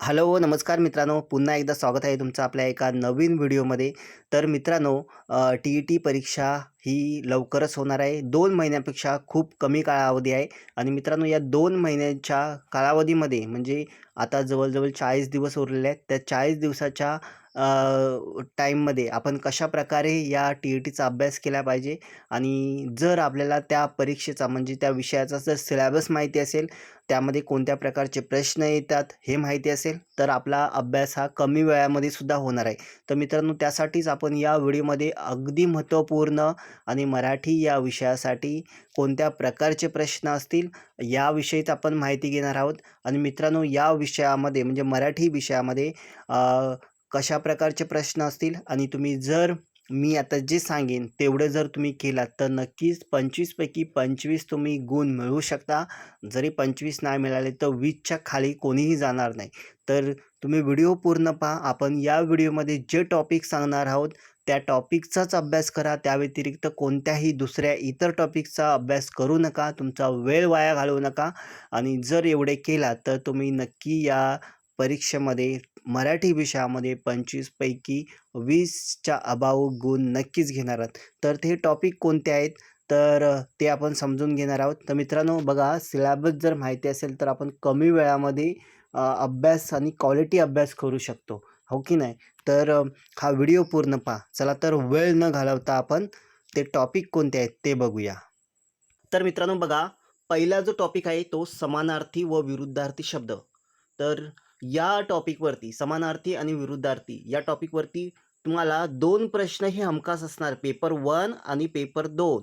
Hello, नमस्कार मित्रांनो. पुन्हा एकदा स्वागत आहे तुमचं आपल्या एका नवीन व्हिडिओमध्ये. तर मित्रांनो टी-ई-टी परीक्षा ही लवकरच होणार आहे. दोन महिन्यापेक्षा खूप कमी कालावधी आहे आणि मित्रांनो या दोन महिन्यांच्या कालावधीमध्ये म्हणजे आता जवळजवळ चाळीस दिवस उरलेले आहेत. त्या 40 दिवसाच्या टाईममध्ये आपण कशाप्रकारे या टी-ई-टीचा अभ्यास केला पाहिजे आणि जर आपल्याला त्या परीक्षेचा म्हणजे त्या विषयाचा जर सिलॅबस माहिती असेल, त्यामध्ये कोणत्या प्रकारचे प्रश्न येतात हे माहिती असेल, तर आपला अभ्यास हा कमी वेळामध्ये सुद्धा होणार आहे. तर मित्रांनो त्यासाठीच आपण या व्हिडिओमध्ये अगदी महत्त्वपूर्ण आणि मराठी या विषयासाठी कोणत्या प्रकारचे प्रश्न असतील याविषयीच आपण माहिती घेणार आहोत आणि मित्रांनो या विषयामध्ये म्हणजे मराठी विषयामध्ये कशा प्रकारचे प्रश्न असतील आणि तुम्ही जर मी आता जे सांगेन तेवढं जर तुम्ही केलात तर नक्कीच पंचवीसपैकी पंचवीस तुम्ही गुण मिळवू शकता. जरी 25 नाही मिळाले तर 20च्या खाली कोणीही जाणार नाही. तर तुम्ही व्हिडिओ पूर्ण पहा. आपण या व्हिडिओमध्ये जे टॉपिक सांगणार आहोत त्या टॉपिकचाच अभ्यास करा. त्या व्यतिरिक्त कोणत्याही दुसऱ्या इतर टॉपिकचा अभ्यास करू नका. तुमचा वेळ वाया घालवू नका आणि जर एवढे केलात तर तुम्ही नक्की या परीक्षेमध्ये मराठी विषयामध्ये पंचवीसपैकी वीसच्या अभाव गुण नक्कीच घेणार आहात. तर ते टॉपिक कोणते आहेत? तर ते आपण समजून घेणार आहोत. तर मित्रांनो बघा सिलॅबस जर माहिती असेल तर आपण कमी वेळामध्ये अभ्यास आणि क्वालिटी अभ्यास करू शकतो. हो की नाही? तर हा व्हिडिओ पूर्ण पहा. चला तर वेळ न घालवता आपण ते टॉपिक कोणते आहेत ते बघूया. तर मित्रांनो बघा पहिला जो टॉपिक आहे तो समानार्थी व विरुद्धार्थी शब्द. तर या टॉपिकवरती समानार्थी आणि विरुद्धार्थी या टॉपिकवरती तुम्हाला दोन प्रश्न हे हमखास असणार. पेपर वन आणि पेपर दोन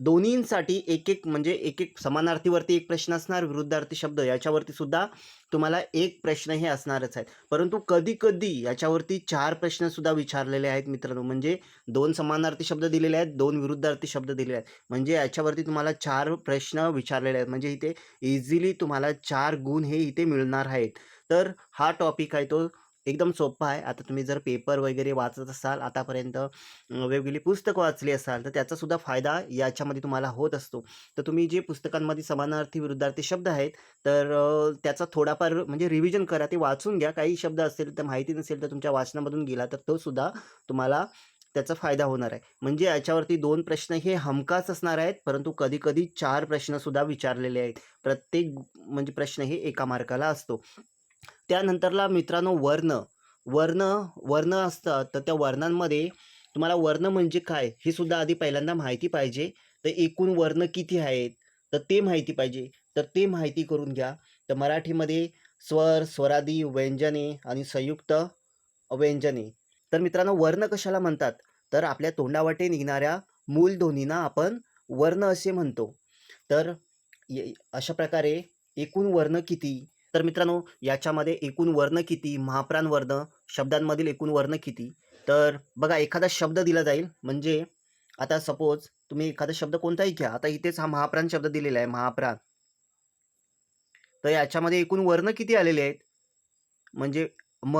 दोन्हींसाठी एक-एक म्हणजे एक-एक समानार्थीवरती एक प्रश्न असणार, विरुद्धार्थी शब्द याच्यावरती सुद्धा तुम्हाला एक प्रश्न हे असणारच आहेत. परंतु कधी-कधी याच्यावरती चार प्रश्न सुद्धा विचारलेले आहेत मित्रांनो. म्हणजे दोन समानार्थी शब्द दिलेले आहेत, दोन विरुद्धार्थी शब्द दिलेले आहेत. म्हणजे याच्यावरती तुम्हाला चार प्रश्न विचारलेले आहेत. म्हणजे इथे इझिली तुम्हाला चार गुण हे इथे मिळणार आहेत. तर हा टॉपिक आहे तो एकदम सोपं आहे. आता तुम्ही जर पेपर वगैरे वाचत असाल आतापर्यंत वेगवेगळी पुस्तकं वाचली असाल तर त्याचासुद्धा फायदा याच्यामध्ये तुम्हाला होत असतो. तर तुम्ही जे पुस्तकांमध्ये समानार्थी, विरुद्धार्थी शब्द आहेत तर त्याचा थोडाफार म्हणजे रिव्हिजन करा. ते वाचून घ्या. काही शब्द असेल तर माहिती नसेल तर तुमच्या वाचनामधून गेला तर तो सुद्धा तुम्हाला त्याचा फायदा होणार आहे. म्हणजे याच्यावरती दोन प्रश्न हे हमखास असणार आहेत. परंतु कधीकधी चार प्रश्नसुद्धा विचारलेले आहेत. प्रत्येक म्हणजे प्रश्न हे एका मार्काला असतो. त्यानंतरला मित्रांनो वर्ण. वर्ण वर्ण असतात तर त्या वर्णांमध्ये तुम्हाला वर्ण म्हणजे काय हे सुद्धा आधी पहिल्यांदा माहिती पाहिजे. तर एकूण वर्ण किती आहेत? तर ते माहिती पाहिजे. तर ते माहिती करून घ्या. तर मराठीमध्ये स्वर, स्वरादी, व्यंजने आणि संयुक्त व्यंजने. तर मित्रांनो वर्ण कशाला म्हणतात? तर आपल्या तोंडावाटे निघणाऱ्या मूलध्वनींना आपण वर्ण असे म्हणतो. तर य अशा प्रकारे एकूण वर्ण किती? तर मित्रांनो याच्यामध्ये एकूण वर्ण किती? महाप्राण वर्ण, शब्दांमधील एकूण वर्ण किती? तर बघा एखादा शब्द दिला जाईल म्हणजे आता सपोज तुम्ही एखादा शब्द कोणताही घ्या. आता इथेच हा महाप्राण शब्द दिलेला आहे महाप्राण. तर याच्यामध्ये एकूण वर्ण किती आलेले आहेत? म्हणजे म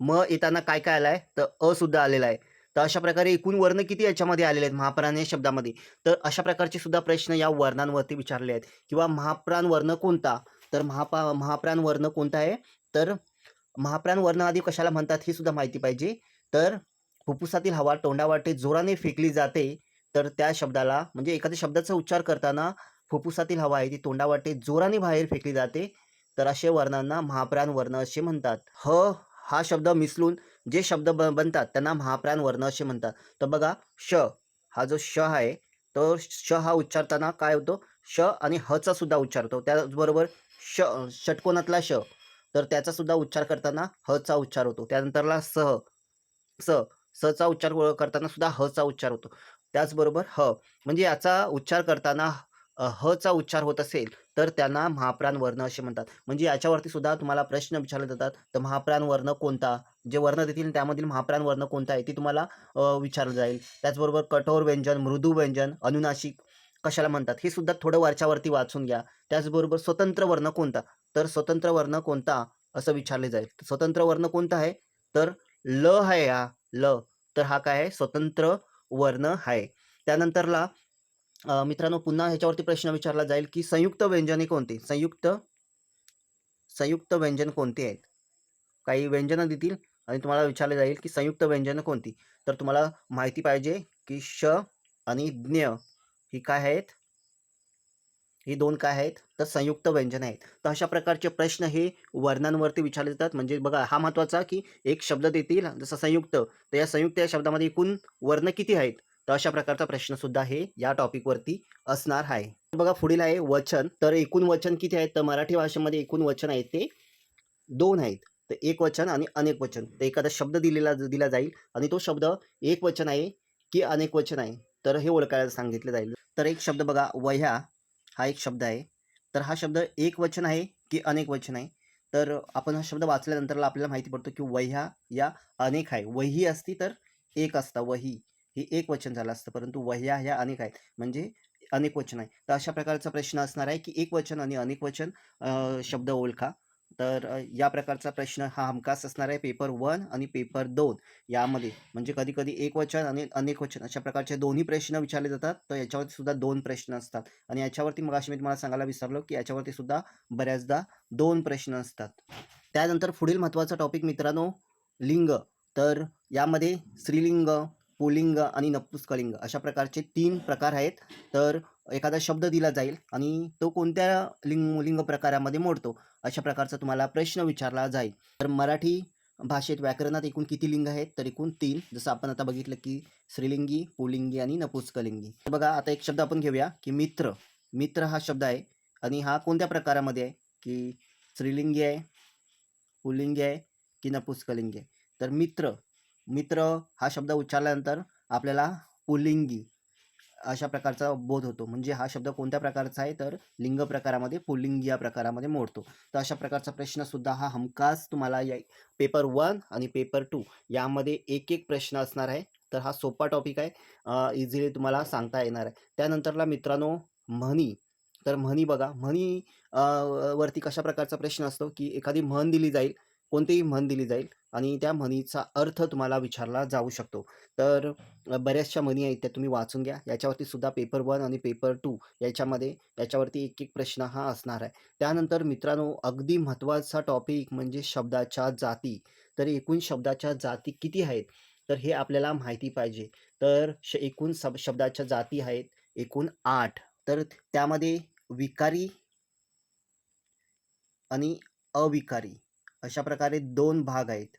म येताना काय-काय आलाय? तर अ सुद्धा आलेला आहे. तर अशा प्रकारे एकूण वर्ण किती याच्यामध्ये आलेले आहेत महाप्राण या शब्दामध्ये? तर अशा प्रकारचे सुद्धा प्रश्न या वर्णांवरती विचारले आहेत किंवा महाप्राण वर्ण कोणता? तर महापा महाप्राण वर्ण कोणता आहे? तर महाप्राण वर्ण आधी कशाला म्हणतात हे सुद्धा माहिती पाहिजे. तर फुफ्फुसातील हवा तोंडावाटे जोराने फेकली जाते. तर त्या शब्दाला म्हणजे एखाद्या शब्दाचा उच्चार करताना फुफ्फुसातील हवा आहे ती तोंडावाटे जोराने बाहेर फेकली जाते. तर असे वर्णांना महाप्राण वर्ण असे म्हणतात. ह हा शब्द मिसळून जे शब्द ब बनतात त्यांना महाप्राण वर्ण असे म्हणतात. तर बघा श हा जो श आहे तो श हा उच्चारताना काय होतो? श आणि हचा सुद्धा उच्चारतो त्याचबरोबर श षटकोनातला श तर त्याचा सुद्धा उच्चार करताना हचा उच्चार होतो. त्यानंतरला सह स सचा उच्चार करताना सुद्धा हचा उच्चार होतो. त्याचबरोबर ह म्हणजे याचा उच्चार करताना हचा उच्चार होत असेल तर त्यांना महाप्राण वर्ण असे म्हणतात. म्हणजे याच्यावरती सुद्धा तुम्हाला प्रश्न विचारले जातात. तर महाप्राण वर्ण कोणता? जे वर्ण देतील त्यामधील महाप्राण वर्ण कोणता आहे? ते तुम्हाला विचारलं जाईल. त्याचबरोबर कठोर व्यंजन, मृदू व्यंजन, अनुनाशिक कशाला म्हणतात? हे सुद्धा थोडं वरच्यावरती वाचून घ्या. त्याचबरोबर स्वतंत्र वर्ण कोणता? तर स्वतंत्र वर्ण कोणता? असं विचारले जाईल. स्वतंत्र वर्ण कोणता आहे? तर ल आहे हा ल. तर हा काय आहे? स्वतंत्र वर्ण आहे. त्यानंतरला मित्रांनो पुन्हा ह्याच्यावरती प्रश्न विचारला जाईल, की संयुक्त व्यंजने कोणती? संयुक्त संयुक्त व्यंजन कोणती आहेत काही व्यंजनं देतील आणि तुम्हाला विचारले जाईल की संयुक्त व्यंजनं कोणती तर तुम्हाला माहिती पाहिजे की श आणि ज्ञ ही काय आहेत? ही दोन काय आहेत? तर संयुक्त व्यंजन आहेत. तर अशा प्रकारचे प्रश्न हे वर्णांवरती विचारले जातात. म्हणजे बघा हा महत्त्वाचा की एक शब्द देतील जसं संयुक्त. तर या संयुक्त या शब्दामध्ये एकूण वर्ण किती आहेत? तर अशा प्रकारचा प्रश्न सुद्धा हे या टॉपिकवरती असणार आहे. बघा पुढील आहे वचन. तर एकूण वचन किती आहेत? तर मराठी भाषेमध्ये एकूण वचन आहेत ते दोन आहेत. तर एक वचन आणि अनेक वचन. तर एखादा शब्द दिलेला दिला जाईल आणि तो शब्द एक वचन आहे की अनेक वचन आहे? तर हे ओळखायला सांगितलं जाईल. तर एक शब्द बघा वह्या हा एक शब्द आहे. तर हा शब्द एक वचन आहे की अनेक वचन आहे? तर आपण हा शब्द वाचल्यानंतर आपल्याला माहिती पडतो की वह्या या अनेक आहे. वही असती तर एक असता. वही ही एक वचन झालं असतं परंतु वह्या ह्या अनेक आहेत. म्हणजे अनेक वचन आहे. तर अशा प्रकारचा प्रश्न असणार आहे की एक वचन आणि अनेक वचन शब्द ओळखा. तर या प्रकारचा प्रश्न हा हमखास असणार आहे पेपर वन आणि पेपर दोन यामध्ये. म्हणजे कधी कधी एक वचन आणि अनेक वचन अशा प्रकारचे दोन्ही प्रश्न विचारले जातात. तर याच्यावरती सुद्धा दोन प्रश्न असतात. आणि याच्यावरती मग मी तुम्हाला सांगायला विसरलो की याच्यावरती सुद्धा बऱ्याचदा दोन प्रश्न असतात. त्यानंतर पुढील महत्त्वाचा टॉपिक मित्रांनो लिंग. तर यामध्ये स्त्रीलिंग पुलिंग आणि नपुस्कलिंग अशा प्रकारचे तीन प्रकार आहेत. तर एखादा शब्द दिला जाईल आणि तो कोणत्या लिंग लिंग प्रकारामध्ये मोडतो अशा प्रकारचा तुम्हाला प्रश्न विचारला जाईल. तर मराठी भाषेत व्याकरणात एकूण किती लिंग आहेत? तर एकूण तीन. जसं आपण आता बघितलं की स्त्रीलिंगी पुलिंगी आणि नपुंसकलिंगी. तर बघा आता एक शब्द आपण घेऊया की मित्र. मित्र हा शब्द आहे आणि हा कोणत्या प्रकारामध्ये आहे? की स्त्रीलिंगी आहे पुल्लिंगी आहे की नपुंसकलिंगी आहे. तर मित्र. मित्र हा शब्द उच्चारल्यानंतर आपल्याला पुल्लिंगी अशा प्रकारचा बोध होतो. म्हणजे हा शब्द कोणत्या प्रकारचा आहे? तर लिंग प्रकारामध्ये पुल्लिंगी या प्रकारामध्ये मोडतो. तर अशा प्रकारचा प्रश्न सुद्धा हा हमखास तुम्हाला या पेपर वन आणि पेपर टू यामध्ये एक एक प्रश्न असणार आहे. तर हा सोपा टॉपिक आहे. इझिली तुम्हाला सांगता येणार आहे. त्यानंतरला मित्रांनो म्हणी. तर म्हणी बघा. म्हणी वरती कशा प्रकारचा प्रश्न असतो? की एखादी म्हण दिली जाईल. कोणतीही म्हण दिली जाईल आणि त्या म्हणीचा अर्थ तुम्हाला विचारला जाऊ शकतो. तर बऱ्याचशा म्हणी आहेत त्या तुम्ही वाचून घ्या. याच्यावरती सुद्धा पेपर वन आणि पेपर टू याच्यामध्ये याच्यावरती एक एक प्रश्न हा असणार आहे. त्यानंतर मित्रांनो अगदी महत्त्वाचा टॉपिक म्हणजे शब्दाच्या जाती. तर एकूण शब्दाच्या जाती किती आहेत? तर हे आपल्याला माहिती पाहिजे. तर श एकूण सब शब्दाच्या जाती आहेत एकूण आठ. तर त्यामध्ये विकारी आणि अविकारी. अशा प्रकारे दोन भाग आहेत.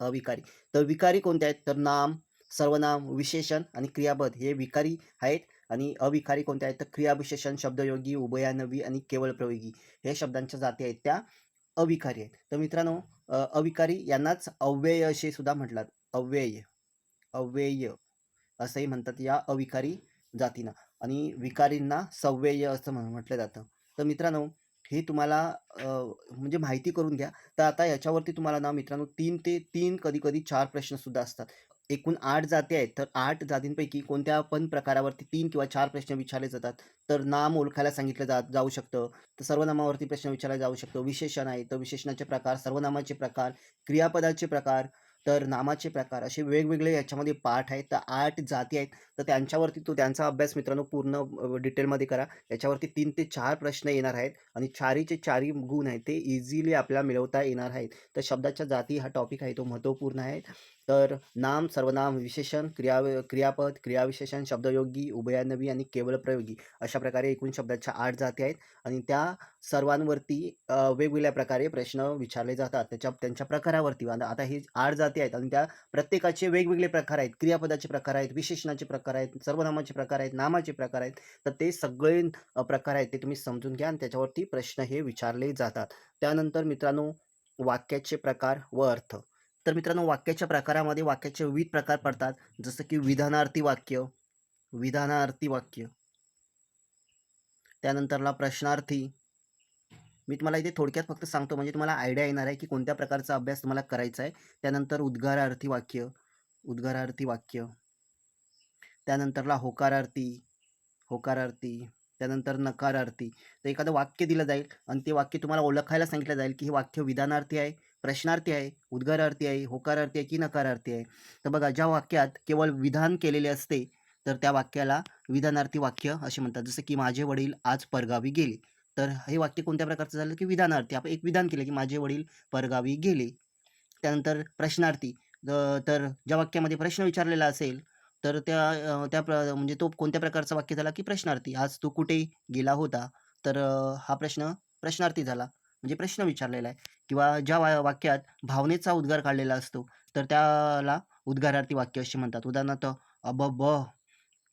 अविकारी. तर विकारी कोणते आहेत? तर नाम सर्वनाम विशेषण आणि क्रियापद हे विकारी आहेत आणि अविकारी कोणते आहेत? तर क्रियाविशेषण शब्दयोगी उभयानवी आणि केवळ प्रयोगी हे शब्दांच्या जाती आहेत. त्या अविकारी आहेत. तर मित्रांनो अविकारी यांनाच अव्यय असे सुद्धा म्हटलात. अव्यय. अव्यय. असंही म्हणतात या अविकारी जातींना. आणि विकारींना सव्यय असं म्हण म्हटलं जातं. तर मित्रांनो हे तुम्हाला म्हणजे माहिती करून घ्या. तर आता याच्यावरती तुम्हाला ना मित्रांनो तीन ते तीन कधी कधी चार प्रश्नसुद्धा असतात. एकूण आठ जाती आहेत तर आठ जातींपैकी कोणत्या पण प्रकारावरती तीन किंवा चार प्रश्न विचारले जातात. तर नाम ओळखायला सांगितलं जा जाऊ शकतं. तर सर्वनामावरती प्रश्न विचारला जाऊ शकतो. विशेषण आहे तर विशेषणाचे प्रकार सर्वनामाचे प्रकार क्रियापदाचे प्रकार तर नामाचे प्रकार असे वेगवेगळे याच्यामध्ये पाठ आहेत. तर आठ जाती आहेत तर त्यांच्यावरती तो त्यांचा अभ्यास मित्रांनो पूर्ण डिटेलमध्ये करा. याच्यावरती तीन ते चार प्रश्न येणार आहेत आणि चारीचे चारी गुण आहेत ते इझिली आपल्याला मिळवता येणार आहेत. तर शब्दाच्या जाती हा टॉपिक आहे तो महत्त्वपूर्ण आहे. तर नाम सर्वनाम विशेषण क्रिया क्रियापद क्रियाविशेषण शब्दयोगी उभयानवी आणि केवळ प्रयोगी अशा प्रकारे एकूण शब्दाच्या आठ जाती आहेत. आणि त्या सर्वांवरती वेगवेगळ्या प्रकारे प्रश्न विचारले जातात. त्याच्या त्यांच्या प्रकारावरती. आता हे आठ जाती आहेत आणि त्या प्रत्येकाचे वेगवेगळे प्रकार आहेत. क्रियापदाचे प्रकार आहेत विशेषणाचे प्रकार प्रकार आहेत सर्वनामाचे प्रकार आहेत नामाचे प्रकार आहेत तर ते सगळे प्रकार आहेत ते तुम्ही समजून घ्या आणि त्याच्यावरती प्रश्न हे विचारले जातात. त्यानंतर मित्रांनो वाक्याचे प्रकार व अर्थ. तर मित्रांनो वाक्याच्या प्रकारामध्ये वाक्याचे विविध प्रकार पडतात. जसं की विधानार्थी वाक्य विधानार्थी वाक्य. त्यानंतरला प्रश्नार्थी. मी तुम्हाला इथे थोडक्यात फक्त सांगतो म्हणजे तुम्हाला आयडिया येणार आहे की कोणत्या प्रकारचा अभ्यास तुम्हाला करायचा आहे. त्यानंतर उद्गारार्थी वाक्य उद्गारार्थी वाक्य. त्यानंतरला होकारार्थी होकारार्थी त्यानंतर नकारार्थी. तर एखादं वाक्य दिलं जाईल आणि ते वाक्य तुम्हाला ओळखायला सांगितलं जाईल की हे वाक्य विधानार्थी आहे प्रश्नार्थी आहे उद्गारार्थी आहे होकारार्थी आहे की नकारार्थी आहे. तर बघा ज्या वाक्यात केवळ विधान केलेले असते तर त्या वाक्याला विधानार्थी वाक्य असे म्हणतात. जसं की माझे वडील आज परगावी गेले. तर हे वाक्य कोणत्या प्रकारचं झालं की विधानार्थी. आपण एक विधान केलं की माझे वडील परगावी गेले. त्यानंतर प्रश्नार्थी. तर ज्या वाक्यामध्ये प्रश्न विचारलेला असेल तर त्या त्या प्र म्हणजे तो कोणत्या प्रकारचा वाक्य झाला की प्रश्नार्थी. आज तू कुठे गेला होता? तर हा प्रश्न प्रश्नार्थी झाला. म्हणजे प्रश्न विचारलेला आहे. किंवा ज्या वा वाक्यात भावनेचा उद्गार काढलेला असतो तर त्याला उद्गारार्थी वाक्य असे म्हणतात. उदाहरणार्थ अबब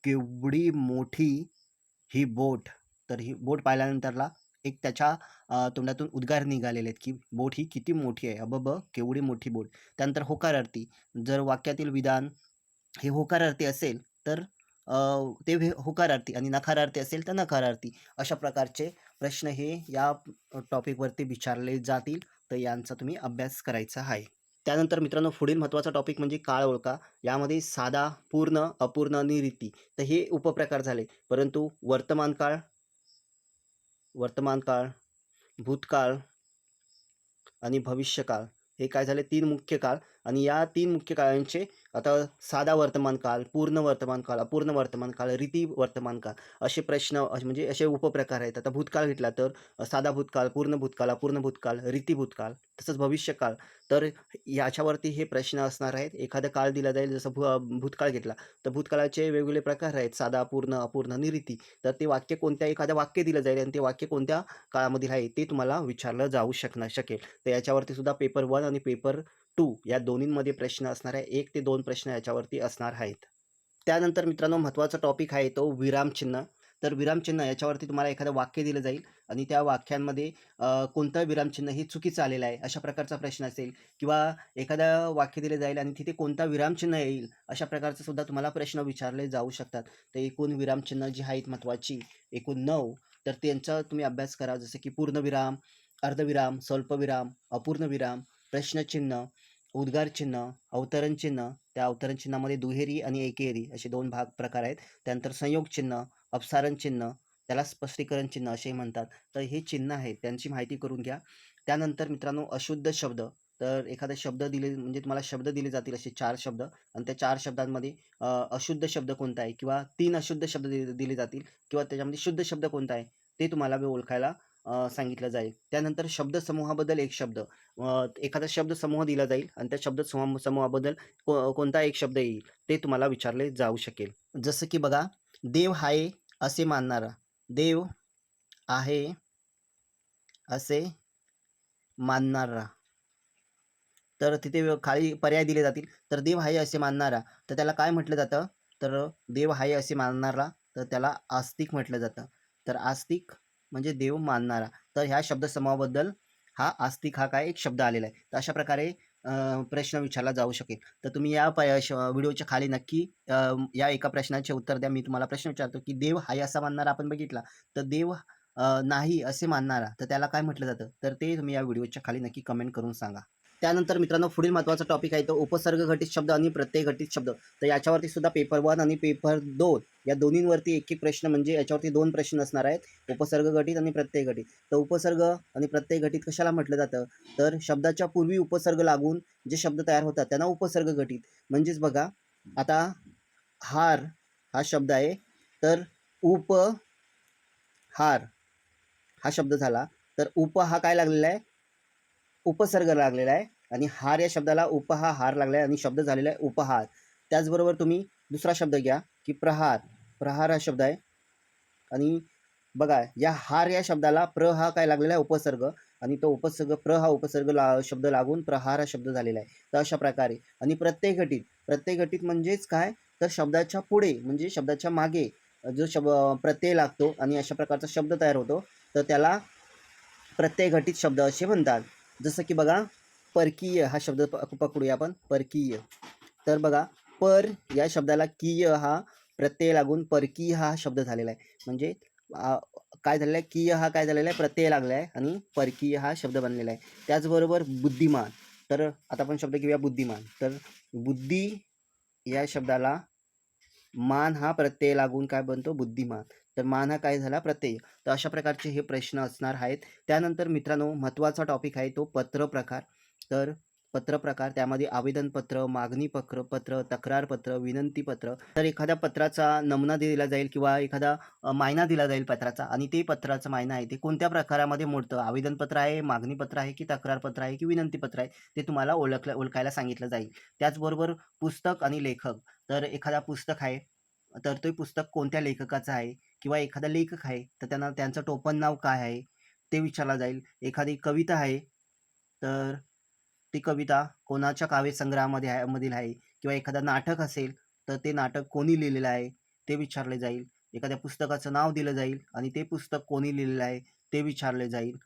केवढी मोठी ही बोट. तर ही बोट पाहिल्यानंतरला एक त्याच्या तोंडातून उद्गार निघालेले आहेत की बोट ही किती मोठी आहे. अबब केवढी मोठी बोट. त्यानंतर होकारार्थी. जर वाक्यातील विधान हे होकारार्थी असेल तर ते होकारार्थी आणि नकारार्थी असेल तर नकारार्थी अशा प्रकारचे प्रश्न हे या टॉपिकवरती विचारले जातील. तर यांचा तुम्ही अभ्यास करायचा आहे. त्यानंतर मित्रांनो पुढील महत्त्वाचा टॉपिक म्हणजे काळ ओळखा. यामध्ये साधा पूर्ण अपूर्ण आणि रीती. तर हे उपप्रकार झाले. परंतु वर्तमान काळ वर्तमान काळ भूतकाळ आणि भविष्यकाळ हे काय झाले? तीन मुख्य काळ. आणि या तीन मुख्य काळांचे आता साधा वर्तमान काळ पूर्ण वर्तमान काळ अपूर्ण वर्तमान काळ रीती वर्तमान काळ असे प्रश्न म्हणजे असे उपप्रकार आहेत. आता भूतकाळ घेतला तर साधा भूतकाळ पूर्ण भूतकाळ अपूर्ण भूतकाळ रीती भूतकाळ तसंच भविष्यकाळ. तर याच्यावरती हे प्रश्न असणार आहेत. एखादा काळ दिला जाईल जसं भू भूतकाळ घेतला तर भूतकाळाचे वेगवेगळे प्रकार आहेत. साधा पूर्ण अपूर्ण आणि रीती. तर ते वाक्य कोणत्या एखादं वाक्य दिलं जाईल आणि ते वाक्य कोणत्या काळामधील आहे ते तुम्हाला विचारलं जाऊ शकणार शकेल. तर याच्यावरती सुद्धा पेपर वन आणि पेपर टू या दोन्हींमध्ये प्रश्न असणार आहे एक ते दोन प्रश्न याच्यावरती असणार आहेत. त्यानंतर मित्रांनो महत्त्वाचा टॉपिक आहे तो विरामचिन्ह तर विरामचिन्ह याच्यावरती तुम्हाला एखादं वाक्य दिलं जाईल आणि त्या वाक्यांमध्ये कोणतं विरामचिन्ह हे चुकीचं आलेलं आहे अशा प्रकारचा प्रश्न असेल किंवा एखादं वाक्य दिलं जाईल आणि तिथे कोणता विरामचिन्ह येईल अशा प्रकारचा सुद्धा तुम्हाला प्रश्न विचारले जाऊ शकतात. तर एकूण विरामचिन्ह जी आहेत महत्त्वाची एकूण नऊ तर त्यांचा तुम्ही अभ्यास करा. जसं की पूर्णविराम अर्धविराम स्वल्पविराम अपूर्ण विराम प्रश्नचिन्ह उद्गार चिन्ह अवतरण चिन्ह त्या अवतरण चिन्हामध्ये दुहेरी आणि एकेरी असे दोन भाग प्रकार आहेत. त्यानंतर संयोग चिन्ह अपसारण चिन्ह त्याला स्पष्टीकरण चिन्ह असेही म्हणतात. तर हे चिन्ह आहेत त्यांची माहिती करून घ्या. त्यानंतर मित्रांनो अशुद्ध शब्द. तर एखादा शब्द दिले म्हणजे तुम्हाला शब्द दिले जातील असे चार शब्द. आणि त्या चार शब्दांमध्ये अशुद्ध शब्द कोणता आहे? किंवा तीन अशुद्ध शब्द दिले दिले जातील. किंवा त्याच्यामध्ये शुद्ध शब्द कोणता आहे? ते तुम्हाला ओळखायला सांगितलं जाईल. त्यानंतर शब्दसमूहाबद्दल एक शब्द. एखादा शब्दसमूह दिला जाईल आणि त्या शब्द समूह समूहाबद्दल को कोणता एक शब्द येईल ते तुम्हाला विचारले जाऊ शकेल. जसं की बघा देव आहे असे मानणारा. देव आहे असे मानणारा. तर तिथे खाली पर्याय दिले जातील. तर देव आहे असे मानणारा. तर त्याला काय म्हटलं जातं? तर देव आहे असे मानणारा. तर त्याला आस्तिक म्हटलं जातं. तर आस्तिक म्हणजे देव मानणारा. तर ह्या शब्दसमूहाबद्दल हा आस्तिक हा काय एक शब्द आलेला आहे. तर अशा प्रकारे प्रश्न विचारला जाऊ शकेल. तर तुम्ही या व्हिडिओच्या खाली नक्की या एका प्रश्नाचे उत्तर द्या. मी तुम्हाला प्रश्न विचारतो की देव आहे असा मानणारा आपण बघितला. तर देव नाही असे मानणारा. तर त्याला काय म्हटलं जातं? तर ते तुम्ही या व्हिडिओच्या खाली नक्की कमेंट करून सांगा. त्यानंतर मित्रांनो पुढील महत्त्वाचा टॉपिक आहे तो उपसर्ग घटित शब्द आणि प्रत्यय घटित शब्द. तर याच्यावरती सुद्धा पेपर वन आणि पेपर दोन या दोन्हींवरती एक एक प्रश्न म्हणजे याच्यावरती दोन प्रश्न असणार आहेत. उपसर्ग घटित आणि प्रत्यय घटित. तर उपसर्ग आणि प्रत्यय घटित कशाला म्हटलं जातं? तर शब्दाच्या पूर्वी उपसर्ग लागून जे शब्द तयार होतात त्यांना उपसर्ग घटित. म्हणजेच बघा आता हार हा शब्द आहे. तर उप हार हा शब्द झाला. तर उप हा काय लागलेला आहे? उपसर्ग लागलेला आहे आणि हार या शब्दाला उपहा हार लागला आहे आणि शब्द झालेला आहे उपहार. त्याचबरोबर तुम्ही दुसरा शब्द घ्या की प्रहार. प्रहार हा शब्द आहे. आणि बघा या हार या शब्दाला प्र हा काय लागलेला आहे? उपसर्ग. आणि तो उपसर्ग प्र हा उपसर्ग ला शब्द लागून प्रहार हा शब्द झालेला आहे. तर अशा प्रकारे. आणि प्रत्येक घटित प्रत्येक घटित म्हणजेच काय? तर शब्दाच्या पुढे म्हणजे शब्दाच्या मागे जो शब प्रत्यय लागतो आणि अशा प्रकारचा शब्द तयार होतो. तर त्याला प्रत्यय घटित शब्द असे म्हणतात. जसं की बघा परकीय हा शब्द पकडूया आपण परकीय. तर बघा पर या शब्दाला कीय हा प्रत्यय लागून परकीय हा शब्द झालेला आहे. म्हणजे काय झालेला आहे? कीय हा काय झालेला आहे? प्रत्यय लागला आहे आणि परकीय हा शब्द बनलेला आहे. त्याचबरोबर बुद्धिमान. तर आता आपण शब्द घेऊया बुद्धिमान. तर बुद्धी या शब्दाला मान हा प्रत्यय लागून काय बनतो? बुद्धिमान. तर मान हा काय झाला? प्रत्यय. तर अशा प्रकारचे हे प्रश्न असणार आहेत. त्यानंतर मित्रांनो महत्त्वाचा टॉपिक आहे तो पत्र प्रकार तर पत्रप्रकार त्यामध्ये आवेदनपत्र, मागणीपत्र पत्र, तक्रारपत्र, विनंतीपत्र. तर एखाद्या पत्राचा नमुना दिला जाईल किंवा एखादा मायना दिला जाईल पत्राचा आणि ते पत्राचा मायना आहे ते कोणत्या प्रकारामध्ये मोडतं. आवेदनपत्र आहे, मागणीपत्र आहे की तक्रारपत्र आहे की विनंतीपत्र आहे ते तुम्हाला ओळखलं ओळखायला सांगितलं जाईल. त्याचबरोबर पुस्तक आणि लेखक. तर एखादा पुस्तक आहे, तर ते पुस्तक कोणत्या लेखकाचं आहे किंवा एखादा लेखक आहे, तर त्यांना त्यांचं टोपण नाव काय आहे, ते विचारलं जाईल. एखादी कविता आहे, तर ती कविता कोणाच्या काव्यसंग्रहामध्ये आहे मधील आहे किंवा एखादं नाटक असेल, तर ते नाटक कोणी लिहिलेलं आहे, ते विचारले जाईल. एखाद्या पुस्तकाचं नाव दिलं जाईल आणि ते पुस्तक कोणी लिहिलेलं आहे, ते विचारले जाईल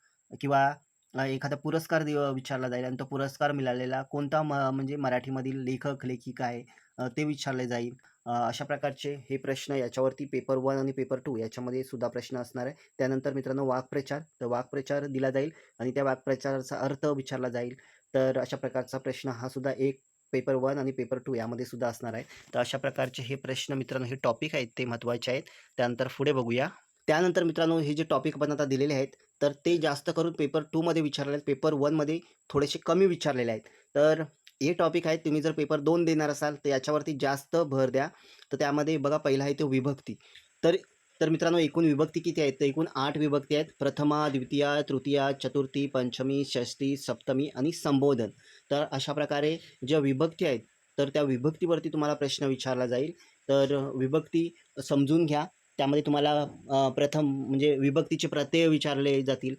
किंवा एखादा पुरस्कार दि विचारला जाईल आणि तो पुरस्कार मिळालेला कोणता म म्हणजे मराठीमधील लेखक, लेखिका आहे ते विचारले जाईल. अशा प्रकारचे हे प्रश्न याच्यावरती पेपर वन आणि पेपर टू याच्यामध्ये सुद्धा प्रश्न असणार आहे. त्यानंतर मित्रांनो वाक्प्रचार. तर वाक्प्रचार दिला जाईल आणि त्या वाक्प्रचाराचा अर्थ विचारला जाईल. तर अशा प्रकारचा प्रश्न हा सुद्धा एक पेपर वन आणि पेपर टू यामध्ये सुद्धा असणार आहे. तर अशा प्रकारचे हे प्रश्न मित्रांनो हे टॉपिक आहेत ते महत्त्वाचे आहेत. त्यानंतर पुढे बघूया. त्यानंतर मित्रांनो हे जे टॉपिक आपण आता दिलेले आहेत, तर ते जास्त करून पेपर टूमध्ये विचारले आहेत. पेपर वनमध्ये थोडेसे कमी विचारलेले आहेत. तर हे टॉपिक आहेत तुम्ही जर पेपर दोन देणार असाल, तर याच्यावरती जास्त भर द्या. तर त्यामध्ये बघा पहिला आहे तो विभक्ती. तर तर मित्रांनो एकूण विभक्ती किती आहेत? तर एकूण आठ विभक्ती आहेत. प्रथमा, द्वितीया, तृतीया, चतुर्थी, पंचमी, षष्ठी, सप्तमी आणि संबोधन. तर अशा प्रकारे ज्या विभक्ती आहेत, तर त्या विभक्तीवरती तुम्हाला प्रश्न विचारला जाईल. तर विभक्ती समजून घ्या. त्यामध्ये तुम्हाला प्रथम म्हणजे विभक्तीचे प्रत्यय विचारले जातील.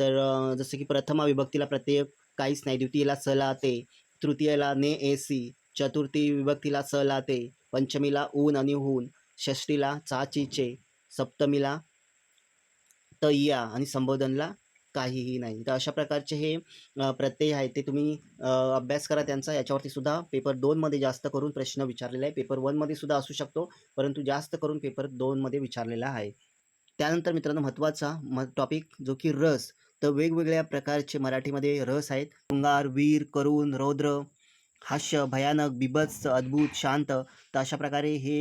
तर जसं की प्रथमा विभक्तीला प्रत्यय काहीच नाही. द्वितीयेला सला ते. तृतीयेला ने, ए, सी. चतुर्थी विभक्तीला स, ला, ते. पंचमीला ऊन आणि हून. षष्ठीला चाचीचे सप्तमीला त, आणि संबोधनला काहीही नाही. तर अशा प्रकारचे हे प्रत्यय आहेत ते तुम्ही अभ्यास करा त्यांचा. याच्यावरती सुद्धा पेपर दोनमध्ये जास्त करून प्रश्न विचारलेला आहे. पेपर वनमध्ये सुद्धा असू शकतो, परंतु जास्त करून पेपर दोनमध्ये विचारलेला आहे. त्यानंतर मित्रांनो महत्त्वाचा म टॉपिक जो की रस. तर वेगवेगळ्या प्रकारचे मराठीमध्ये रस आहेत. शृंगार, वीर, करुण, रौद्र, हास्य, भयानक, बिभत्स अद्भुत, शांत. तर अशा प्रकारे हे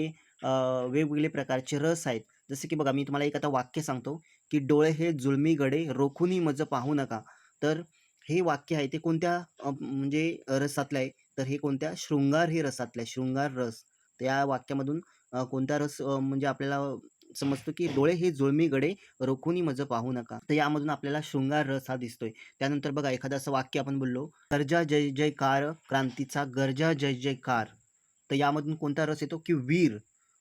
वेगवेगळे प्रकारचे रस आहेत. जसं की बघा मी तुम्हाला एक आता वाक्य सांगतो, की डोळे हे जुळमी गडे रोखूनही मज पाहू नका. तर हे वाक्य आहे ते कोणत्या म्हणजे रसातलं आहे? तर हे कोणत्या शृंगार हे रसातलं आहे. शृंगार रस. तर या वाक्यामधून कोणता रस म्हणजे आपल्याला समजतो, की डोळे हे जुळमी गडे रोखुनी मज पाहू नका. तर यामधून आपल्याला शृंगार रस हा दिसतोय. त्यानंतर बघा एखादं असं वाक्य आपण बोललो, गर्जा जय जयकार क्रांतीचा गर्जा जय जयकार. तर यामधून कोणता रस येतो, की वीर.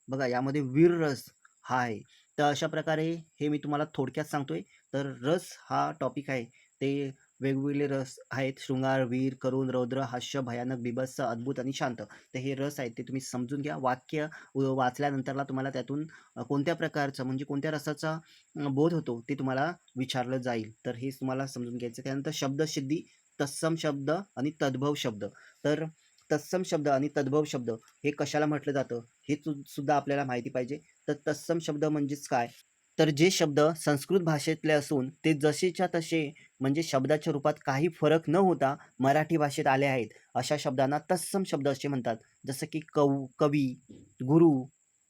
बघा यामध्ये वीर रस हा आहे. तर अशा प्रकारे हे मी तुम्हाला थोडक्यात सांगतोय. तर रस हा टॉपिक आहे. ते वेगवेगळे रस आहेत. शृंगार, वीर, करुण, रौद्र, हास्य, भयानक, बिभत्स अद्भुत आणि शांत. तर हे रस आहेत ते तुम्ही समजून घ्या. वाक्य वाचल्यानंतरला तुम्हाला त्यातून कोणत्या प्रकारचा म्हणजे कोणत्या रसाचा बोध होतो ते तुम्हाला विचारलं जाईल. तर हे तुम्हाला समजून घ्यायचं त्यानंतर शब्दसिद्धी, तत्सम शब्द आणि तद्भव शब्द. तर तत्सम शब्द आणि तद्भव शब्द हे कशाला म्हटलं जातं? हे सुद्धा आपल्याला माहिती पाहिजे. तर तत्सम शब्द म्हणजेच काय? तर जे शब्द संस्कृत भाषेतले असून ते जसेच्या तसे म्हणजे शब्दाच्या रूपात काही फरक न होता मराठी भाषेत आले आहेत. अशा शब्दांना तत्सम शब्द असे म्हणतात. जसं की कव कवी, गुरु,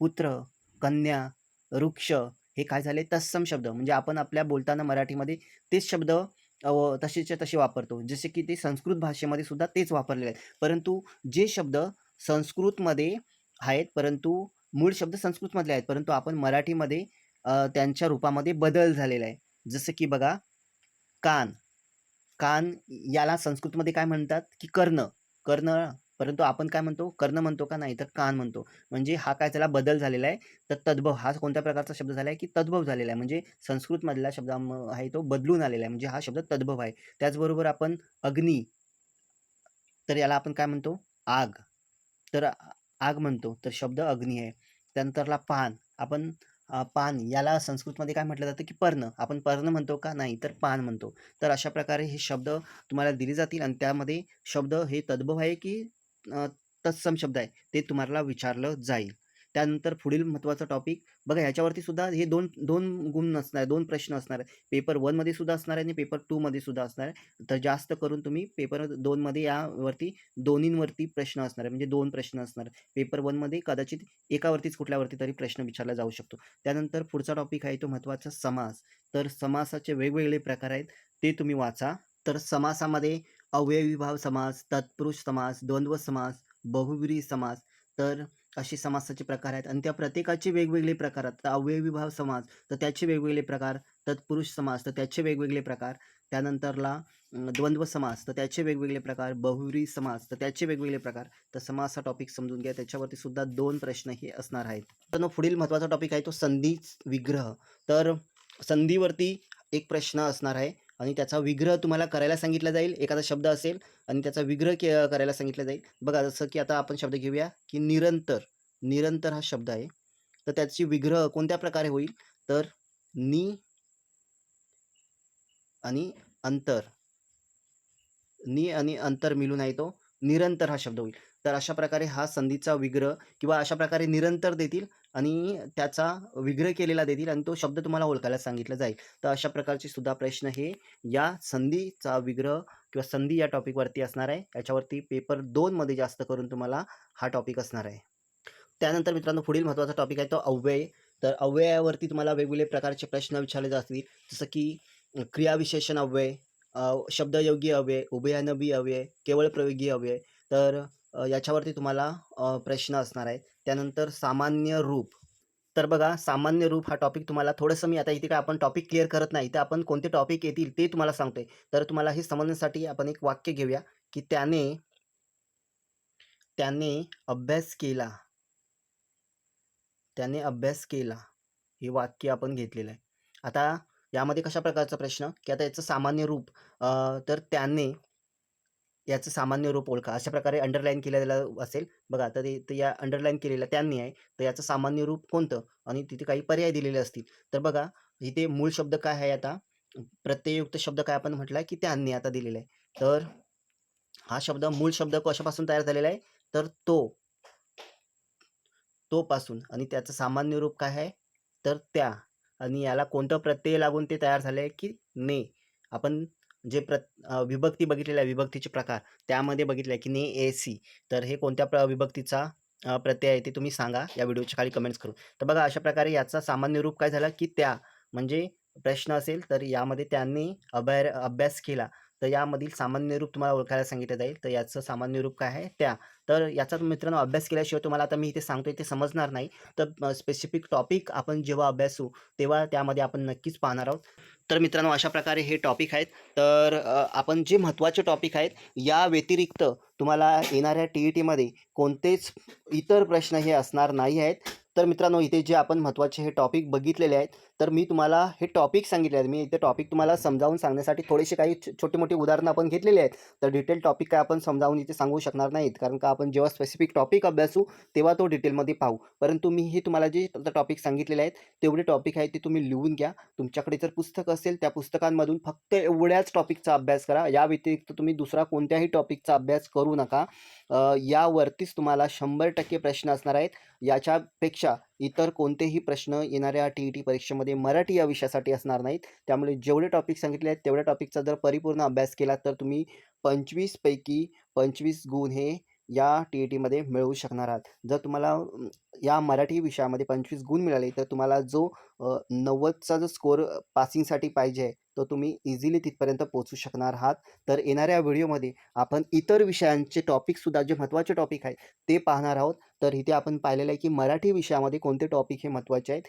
पुत्र, कन्या, वृक्ष हे काय झाले तत्सम शब्द. म्हणजे आपण आपल्या बोलताना मराठीमध्ये तेच शब्द तसेच्या तसे वापरतो. जसे की ते संस्कृत भाषेमध्ये सुद्धा तेच वापरलेले आहेत. परंतु जे शब्द संस्कृतमध्ये आहेत, परंतु मूळ शब्द संस्कृतमधले आहेत. परंतु आपण मराठीमध्ये त्यांच्या रूपामध्ये बदल झालेला आहे. जसं की बघा कान. कान याला संस्कृतमध्ये काय म्हणतात, की कर्ण. कर्ण परंतु आपण काय म्हणतो? कर्ण म्हणतो का? नाही तर कान म्हणतो. म्हणजे हा काय त्याला बदल झालेला आहे. तर तद्भव हा कोणत्या प्रकारचा शब्द झाला आहे, की तद्भव झालेला आहे. म्हणजे संस्कृतमधला शब्द आहे तो बदलून आलेला आहे. म्हणजे हा शब्द तद्भव आहे. त्याचबरोबर आपण अग्नी तर याला आपण काय म्हणतो? आग. तर आग म्हणतो. तर शब्द अग्नी आहे. त्यानंतरला पान. आपण पान याला संस्कृतमध्ये काय म्हटलं जातं, की पर्ण. आपण पर्ण म्हणतो का? नाही तर पान म्हणतो. तर अशा प्रकारे हे शब्द तुम्हाला दिले जातील आणि त्यामध्ये शब्द हे तद्भव आहे, की तत्सम शब्द आहे ते तुम्हाला विचारलं जाईल. त्यानंतर पुढील महत्त्वाचा टॉपिक बघा ह्याच्यावरती सुद्धा हे 2 2 गुण असणार दोन प्रश्न असणार आहे. पेपर वनमध्ये सुद्धा असणार आहे आणि पेपर टूमध्ये सुद्धा असणार आहे. तर जास्त करून तुम्ही पेपर दोनमध्ये यावरती दोन्हींवरती प्रश्न असणार आहे. म्हणजे दोन प्रश्न असणार आहे. पेपर वनमध्ये कदाचित एकावरतीच कुठल्यावरती तरी प्रश्न विचारला जाऊ शकतो. त्यानंतर पुढचा टॉपिक आहे तो महत्त्वाचा समास. तर समासाचे वेगवेगळे प्रकार आहेत. ते तुम्ही वाचा. तर समासामध्ये अव्ययविभाव समास तत्पुरुष समास द्वंद्व समास बहुविरी समास तर अशी समासाचे प्रकार आहेत. आणि त्या प्रत्येकाचे वेगवेगळे प्रकार आहेत. तर अव्ययीभाव समास तर त्याचे वेगवेगळे प्रकार. तत्पुरुष समास तर त्याचे वेगवेगळे प्रकार. त्यानंतरला द्वंद्व समास तर त्याचे वेगवेगळे प्रकार. बहुरी समास तर त्याचे वेगवेगळे प्रकार. तर समास हा टॉपिक समजून घ्या. त्याच्यावरती सुद्धा दोन प्रश्न हे असणार आहेत. तर पुढील महत्त्वाचा टॉपिक आहे तो संधी विग्रह. तर संधीवरती एक प्रश्न असणार आहे. आणि त्याचा विग्रह तुम्हाला करायला सांगितला जाईल. एखादा शब्द असेल आणि त्याचा विग्रह के करायला सांगितला जाईल. बघा जसं की आता आपण शब्द घेऊया की निरंतर. निरंतर हा शब्द आहे. तर त्याची विग्रह कोणत्या प्रकारे होईल? तर नि आणि अंतर. नि आणि अंतर मिळून आहे तो. निरंतर हा शब्द होईल. तर अशा प्रकारे हा संधीचा विग्रह किंवा अशा प्रकारे निरंतर देतील आणि त्याचा विग्रह केलेला देतील आणि तो शब्द तुम्हाला ओळखायला सांगितला जाईल. तर अशा प्रकारचे सुद्धा प्रश्न हे या संधीचा विग्रह किंवा संधी या टॉपिकवरती असणार आहे. याच्यावरती पेपर दोनमध्ये जास्त करून तुम्हाला हा टॉपिक असणार आहे. त्यानंतर मित्रांनो पुढील महत्त्वाचा टॉपिक आहे तो अव्यय. तर अव्ययावरती तुम्हाला वेगवेगळे प्रकारचे प्रश्न विचारले जातील. जसं की क्रियाविशेषण अव्यय शब्दयोगी अव्यय उभयानवी अव्यय केवळ प्रयोगी अव्यय. तर याच्यावरती तुम्हाला प्रश्न असणार आहे त्यानंतर सामान्य रूप. तर बघा सामान्य रूप हा टॉपिक तुम्हाला थोडंसं मी आता इथे काय आपण टॉपिक क्लिअर करत नाही तर आपण कोणते टॉपिक येतील ते तुम्हाला सांगतोय. तर तुम्हाला हे समजण्यासाठी आपण एक वाक्य घेऊया की त्याने त्याने अभ्यास केला. त्याने अभ्यास केला. हे वाक्य आपण घेतलेलं आहे. आता यामध्ये कशा प्रकारचा प्रश्न? की आता याचं सामान्य रूप तर त्याने याचं सामान्य रूप ओळखा. अशा प्रकारे अंडरलाईन केलेलं असेल बघा तर ते या अंडरलाईन केलेलं त्यांनी आहे तर याचं सामान्य रूप कोणतं? आणि तिथे काही पर्याय दिलेले असतील. तर बघा इथे मूळ शब्द काय आहे आता? प्रत्यययुक्त शब्द काय आपण म्हटला आहे की त्यांनी आता दिलेला आहे. तर हा शब्द मूळ शब्द कशापासून तयार झालेला आहे? तर तो तो पासून आणि त्याचं सामान्य रूप काय आहे? तर त्या. आणि याला कोणतं प्रत्यय लागून ते तयार झालं आहे की ने. आपण जे प्र विभक्ती बघितलेली आहे विभक्तीचे प्रकार त्यामध्ये बघितले आहे की ने ए सी. तर हे कोणत्या प्र विभक्तीचा प्रत्यय आहे ते तुम्ही सांगा या व्हिडिओच्या खाली कमेंट्स करून. तर बघा अशा प्रकारे याचा सामान्य रूप काय झाला की त्या म्हणजे प्रश्न असेल तर यामध्ये त्यांनी अभ्यार अभ्यास केला. तर यामधील सामान्य रूप तुम्हाला ओळखायला सांगितलं जाईल. तर याचं सामान्य रूप काय आहे? त्या. तर याचा मित्रांनो अभ्यास केल्याशिवाय तुम्हाला आता मी इथे सांगतो ते समजणार नाही. तर स्पेसिफिक टॉपिक आपण जेव्हा अभ्यासू तेव्हा त्यामध्ये आपण नक्कीच पाहणार आहोत. तर मित्रांनो अशा प्रकारे हे टॉपिक आहेत. तर आपण जे महत्त्वाचे टॉपिक आहेत या व्यतिरिक्त तुम्हाला येणाऱ्या टी ई टीमध्ये कोणतेच इतर प्रश्न हे असणार नाही आहेत. तर मित्रांनो इथे जे आपण महत्त्वाचे हे टॉपिक बघितलेले आहेत तर मी तुम्हाला हे टॉपिक सांगितले आहेत. मी इथे टॉपिक तुम्हाला समजावून सांगण्यासाठी थोडेसे काही छोटी छोटे मोठे उदाहरणं आपण घेतलेले आहेत. तर डिटेल टॉपिक काय आपण समजावून इथे सांगू शकणार नाहीत कारण का आपण जेव्हा स्पेसिफिक टॉपिक अभ्यासू तेव्हा तो डिटेलमध्ये पाहू. परंतु मी हे तुम्हाला जे टॉपिक सांगितलेले आहेत तेवढे टॉपिक आहेत ते तुम्ही लिहून घ्या. तुमच्याकडे जर पुस्तक असेल त्या पुस्तकांमधून फक्त एवढ्याच टॉपिकचा अभ्यास करा. या व्यतिरिक्त तुम्ही दुसरा कोणत्याही टॉपिकचा अभ्यास करू नका. यावरतीच तुम्हाला शंभर टक्के प्रश्न असणार आहेत. याच्यापेक्षा इतर कोणतेही प्रश्न येणाऱ्या टी ई टी परीक्षेमध्ये मराठी या विषयासाठी असणार नाहीत. त्यामुळे जेवढे टॉपिक सांगितले आहेत तेवढ्या टॉपिकचा जर परिपूर्ण अभ्यास केला तर तुम्ही पंचवीसपैकी पंचवीस गुण हे या टी ई टीमध्ये मिळवू शकणार आहात. जर तुम्हाला या मराठी विषयामध्ये पंचवीस गुण मिळाले तर तुम्हाला जो नव्वदचा जो स्कोअर पासिंगसाठी पाहिजे आहे तो तुम्ही इझिली तिथपर्यंत पोहोचू शकणार आहात. तर येणाऱ्या व्हिडिओमध्ये आपण इतर विषयांचे टॉपिकसुद्धा जे महत्त्वाचे टॉपिक आहेत ते पाहणार आहोत. तर इथे आपण पाहिलेलं आहे की मराठी विषयामध्ये कोणते टॉपिक हे महत्त्वाचे आहेत.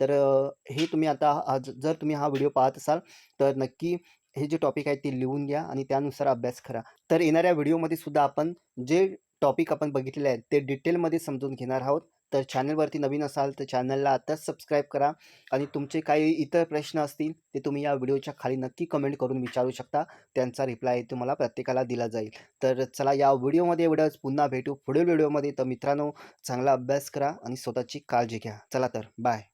तर हे तुम्ही आता जर तुम्ही हा व्हिडिओ पाहत असाल तर नक्की हे जे टॉपिक आहेत ते लिहून घ्या आणि त्यानुसार अभ्यास करा. तर येणाऱ्या व्हिडिओमध्ये सुद्धा आपण जे टॉपिक आपण बघितलेले आहेत ते डिटेलमध्ये समजून घेणार आहोत. तर चॅनलवरती नवीन असाल तर चॅनलला आताच सबस्क्राईब करा आणि तुमचे काही इतर प्रश्न असतील ते तुम्ही या व्हिडिओच्या खाली नक्की कमेंट करून विचारू शकता. त्यांचा रिप्लाय तुम्हाला प्रत्येकाला दिला जाईल. तर चला या व्हिडिओमध्ये एवढंच. पुन्हा भेटू पुढील व्हिडिओमध्ये तर मित्रांनो चांगला अभ्यास करा आणि स्वतःची काळजी घ्या. चला तर बाय